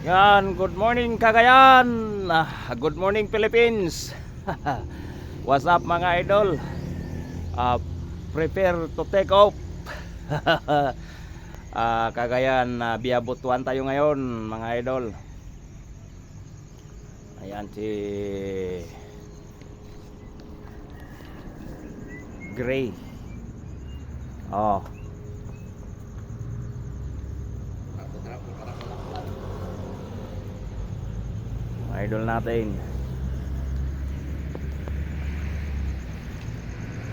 Yan, good morning Cagayan. Ah, good morning Philippines. What's up mga idol? Ah, prepare to take off. Ah, Cagayan, uh, via Butuan tayo ngayon mga idol. Ayan si Gray. Oh. Idol natin.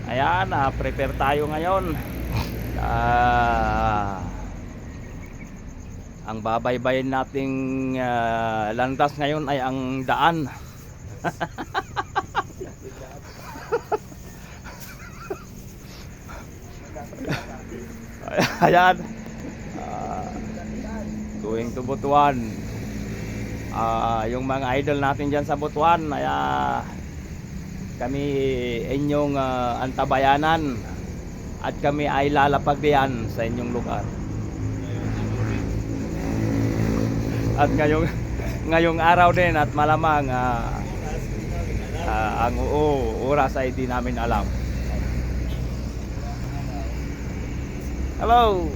Ayan, ah, prepare tayo ngayon. Ah, ang babaybayin nating ah, landas ngayon ay ang daan. Ayan. Ah, going to Butuan. Ah, yung mga idol natin diyan sa Butuan, ay ah, kami inyong ah, antabayanan at kami ay lalapag diyan sa inyong lugar. At ngayong ngayong araw din at malamang ah, ah, ang oo, oras ay di namin alam. Hello.